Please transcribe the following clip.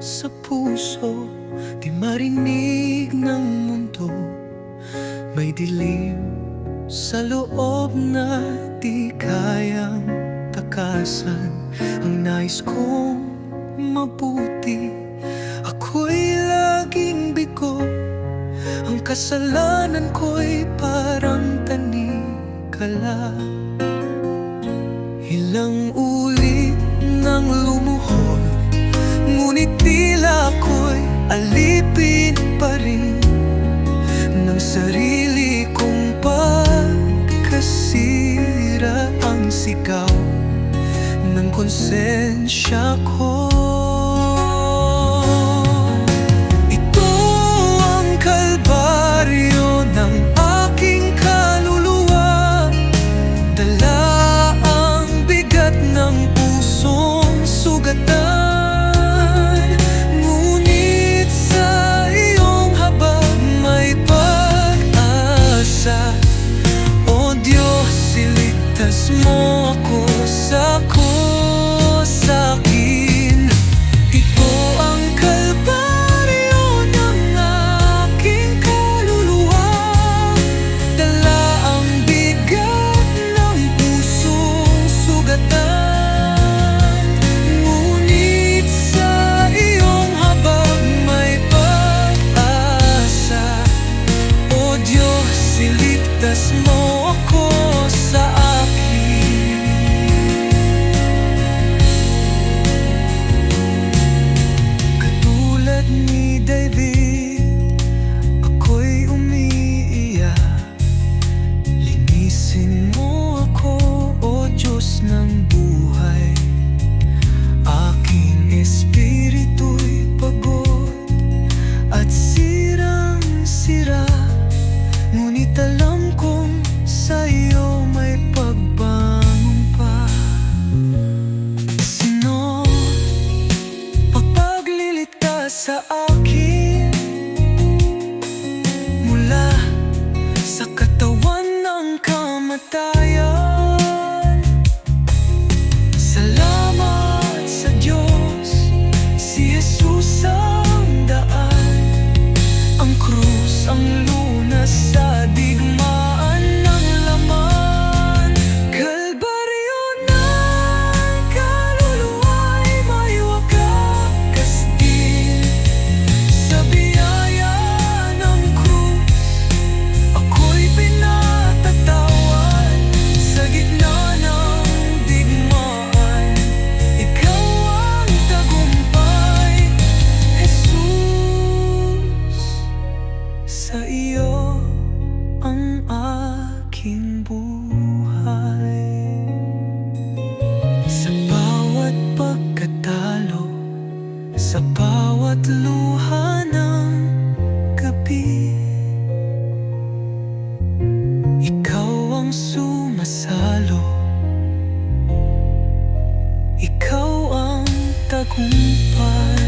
sa puso Di marinig ng mundo. May dilim sa loob na di kayang takasan. Ang nais kong mabuti Ako'y laging bigo. Ang kasalanan ko'y parang tanikala. Ilang alipin pa rin Ng sarili kong pagkasira Ang sigaw ng konsensya ko sa akin. Mula sa katawan ng kamatayan buhay. Sa bawat pagkatalo Sa bawat luha ng gabi ikaw ang sumasalo. Ikaw ang tagumpay